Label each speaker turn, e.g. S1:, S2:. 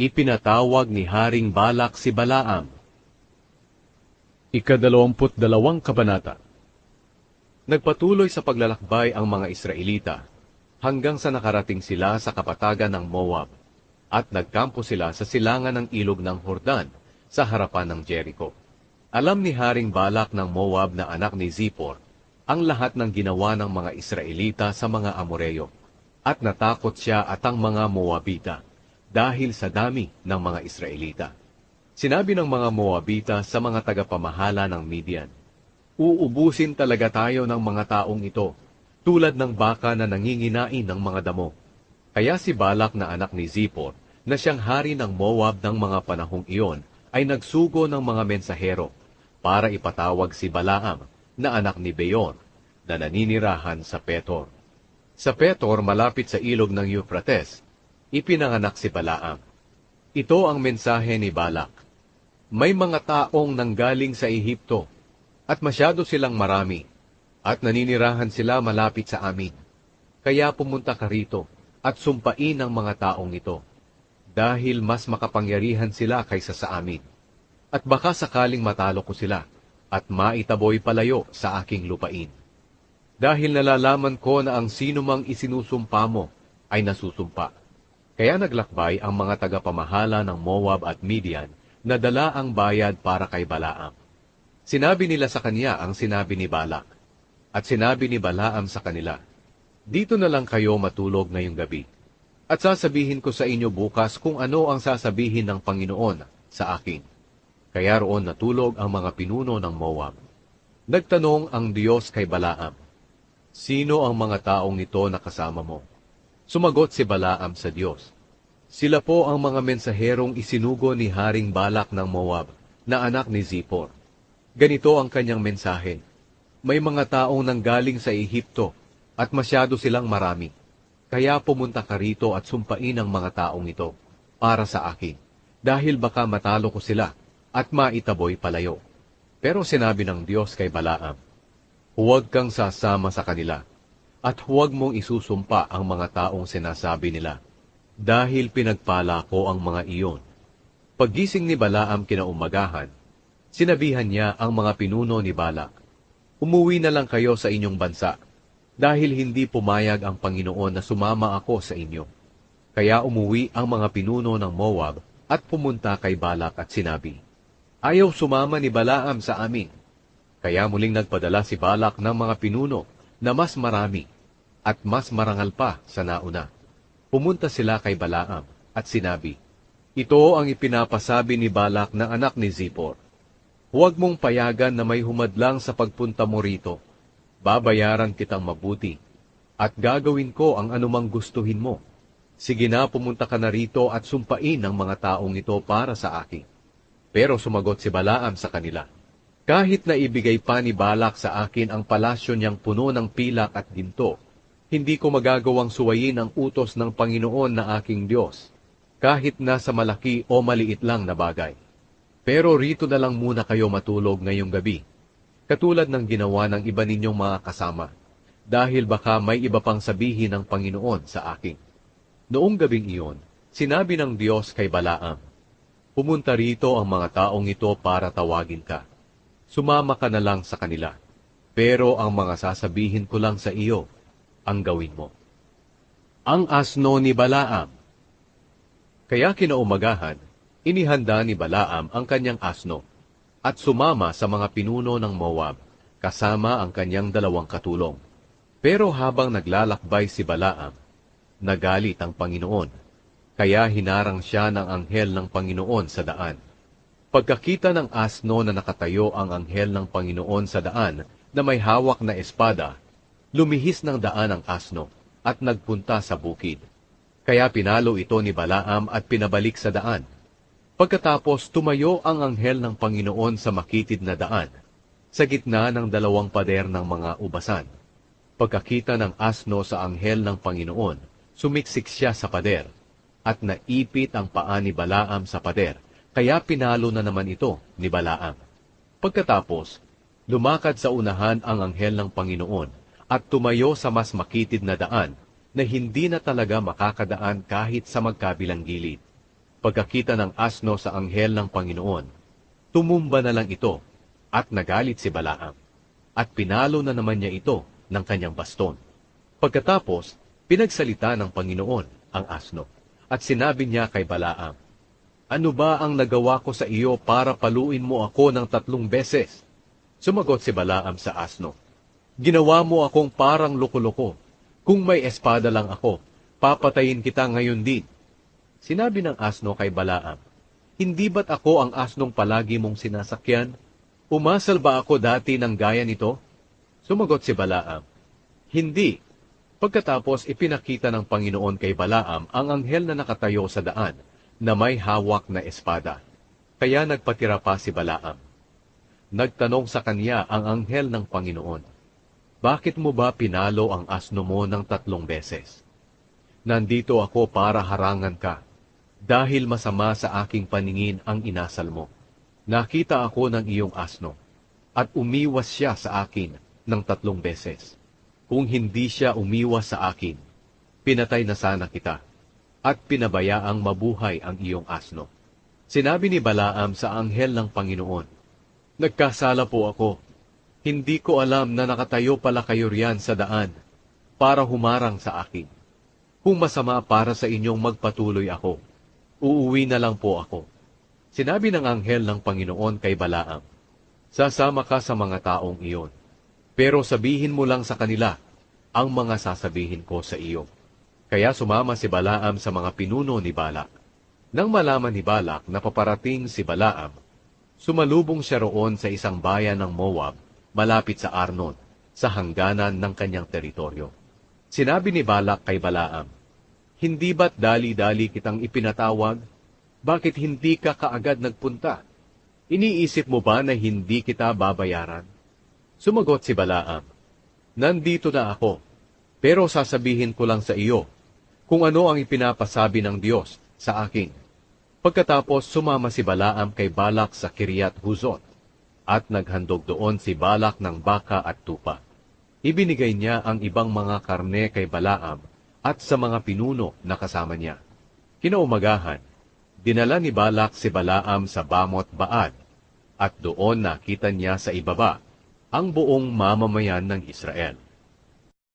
S1: Ipinatawag ni Haring Balak si Balaam.
S2: Ikadalawamput dalawang kabanata.
S1: Nagpatuloy sa paglalakbay ang mga Israelita hanggang sa nakarating sila sa kapatagan ng Moab at nagkampo sila sa silangan ng ilog ng Hordan sa harapan ng Jericho. Alam ni Haring Balak ng Moab na anak ni Zippor ang lahat ng ginawa ng mga Israelita sa mga Amoreo at natakot siya at ang mga Moabita dahil sa dami ng mga Israelita. Sinabi ng mga Moabita sa mga tagapamahala ng Midian, Uubusin talaga tayo ng mga taong ito, tulad ng baka na nanginginain ng mga damo. Kaya si Balak na anak ni Zippor, na siyang hari ng Moab ng mga panahong iyon, ay nagsugo ng mga mensahero para ipatawag si Balaam na anak ni Beor, na naninirahan sa Petor. Sa Petor, malapit sa ilog ng Euphrates, ipinanganak si Balaam. Ito ang mensahe ni Balak. May mga taong nanggaling sa Ehipto, at masyado silang marami, at naninirahan sila malapit sa amin. Kaya pumunta ka rito, at sumpain ang mga taong ito, dahil mas makapangyarihan sila kaysa sa amin. At baka sakaling matalo ko sila, at maitaboy palayo sa aking lupain. Dahil nalalaman ko na ang sino mang isinusumpa mo ay nasusumpa. Kaya naglakbay ang mga tagapamahala ng Moab at Midian na dala ang bayad para kay Balaam. Sinabi nila sa kanya ang sinabi ni Balak. At sinabi ni Balaam sa kanila, Dito na lang kayo matulog ngayong gabi. At sasabihin ko sa inyo bukas kung ano ang sasabihin ng Panginoon sa akin. Kaya roon natulog ang mga pinuno ng Moab. Nagtanong ang Diyos kay Balaam, Sino ang mga taong ito na kasama mo? Sumagot si Balaam sa Diyos, Sila po ang mga mensaherong isinugo ni Haring Balak ng Moab, na anak ni Zippor. Ganito ang kanyang mensahe. May mga taong nanggaling sa Ehipto at masyado silang marami. Kaya pumunta ka rito at sumpain ang mga taong ito para sa akin, dahil baka matalo ko sila at maitaboy palayo. Pero sinabi ng Diyos kay Balaam, Huwag kang sasama sa kanila, at huwag mong isusumpa ang mga taong sinasabi nila, dahil pinagpala ko ang mga iyon. Paggising ni Balaam kinaumagahan, Sinabihan niya ang mga pinuno ni Balak, Umuwi na lang kayo sa inyong bansa, dahil hindi pumayag ang Panginoon na sumama ako sa inyo. Kaya umuwi ang mga pinuno ng Moab at pumunta kay Balak at sinabi, Ayaw sumama ni Balaam sa amin. Kaya muling nagpadala si Balak ng mga pinuno na mas marami at mas marangal pa sa nauna. Pumunta sila kay Balaam at sinabi, Ito ang ipinapasabi ni Balak na anak ni Zippor Huwag mong payagan na may humadlang sa pagpunta mo rito. Babayaran kitang mabuti, at gagawin ko ang anumang gustuhin mo. Sige na pumunta ka na rito at sumpain ang mga taong ito para sa akin. Pero sumagot si Balaam sa kanila, Kahit na ibigay pa ni Balak sa akin ang palasyo niyang puno ng pilak at ginto, hindi ko magagawang suwayin ang utos ng Panginoon na aking Diyos, kahit nasa malaki o maliit lang na bagay. Pero rito na lang muna kayo matulog ngayong gabi, katulad ng ginawa ng iba ninyong mga kasama, dahil baka may iba pang sabihin ng Panginoon sa akin. Noong gabing iyon, sinabi ng Diyos kay Balaam, Pumunta rito ang mga taong ito para tawagin ka. Sumama ka na lang sa kanila, pero ang mga sasabihin ko lang sa iyo, ang gawin mo. Ang asno ni Balaam Kaya kinaumagahan, Inihanda ni Balaam ang kanyang asno at sumama sa mga pinuno ng Moab, kasama ang kanyang dalawang katulong. Pero habang naglalakbay si Balaam, nagalit ang Panginoon, kaya hinarang siya ng anghel ng Panginoon sa daan. Pagkakita ng asno na nakatayo ang anghel ng Panginoon sa daan na may hawak na espada, lumihis ng daan ang asno at nagpunta sa bukid. Kaya pinalo ito ni Balaam at pinabalik sa daan Pagkatapos tumayo ang anghel ng Panginoon sa makitid na daan, sa gitna ng dalawang pader ng mga ubasan. Pagkakita ng asno sa anghel ng Panginoon, sumiksik siya sa pader, at naipit ang paa ni Balaam sa pader, kaya pinalo na naman ito ni Balaam. Pagkatapos, lumakad sa unahan ang anghel ng Panginoon, at tumayo sa mas makitid na daan, na hindi na talaga makakadaan kahit sa magkabilang gilid Pagkakita ng asno sa anghel ng Panginoon, tumumba na lang ito at nagalit si Balaam. At pinalo na naman niya ito ng kanyang baston. Pagkatapos, pinagsalita ng Panginoon ang asno. At sinabi niya kay Balaam, Ano ba ang nagawa ko sa iyo para paluin mo ako ng tatlong beses? Sumagot si Balaam sa asno, Ginawa mo akong parang loko-loko. Kung may espada lang ako, papatayin kita ngayon din. Sinabi ng asno kay Balaam, Hindi ba't ako ang asnong palagi mong sinasakyan? Umasal ba ako dati ng gaya nito? Sumagot si Balaam, Hindi. Pagkatapos ipinakita ng Panginoon kay Balaam ang anghel na nakatayo sa daan na may hawak na espada. Kaya nagpatira pa si Balaam. Nagtanong sa kanya ang anghel ng Panginoon, Bakit mo ba pinalo ang asno mo ng tatlong beses? Nandito ako para harangan ka, dahil masama sa aking paningin ang inasal mo. Nakita ako ng iyong asno, at umiwas siya sa akin ng tatlong beses. Kung hindi siya umiwas sa akin, pinatay na sana kita, at pinabayaang mabuhay ang iyong asno. Sinabi ni Balaam sa anghel ng Panginoon, Nagkasala po ako. Hindi ko alam na nakatayo pala kayo riyan sa daan para humarang sa akin. Kung masama para sa inyong magpatuloy ako, uuwi na lang po ako. Sinabi ng anghel ng Panginoon kay Balaam, Sasama ka sa mga taong iyon, pero sabihin mo lang sa kanila ang mga sasabihin ko sa iyo. Kaya sumama si Balaam sa mga pinuno ni Balak. Nang malaman ni Balak na paparating si Balaam, sumalubong siya roon sa isang bayan ng Moab, malapit sa Arnon, sa hangganan ng kanyang teritoryo. Sinabi ni Balak kay Balaam, Hindi ba't dali-dali kitang ipinatawag? Bakit hindi ka kaagad nagpunta? Iniisip mo ba na hindi kita babayaran? Sumagot si Balaam, Nandito na ako, pero sasabihin ko lang sa iyo kung ano ang ipinapasabi ng Diyos sa akin. Pagkatapos sumama si Balaam kay Balak sa Kiryat Huzot, at naghandog doon si Balak ng baka at tupa. Ibinigay niya ang ibang mga karne kay Balaam at sa mga pinuno na kasama niya. Kinaumagahan, dinala ni Balak si Balaam sa Bamot Baad, at doon nakita niya sa ibaba ang buong mamamayan ng Israel.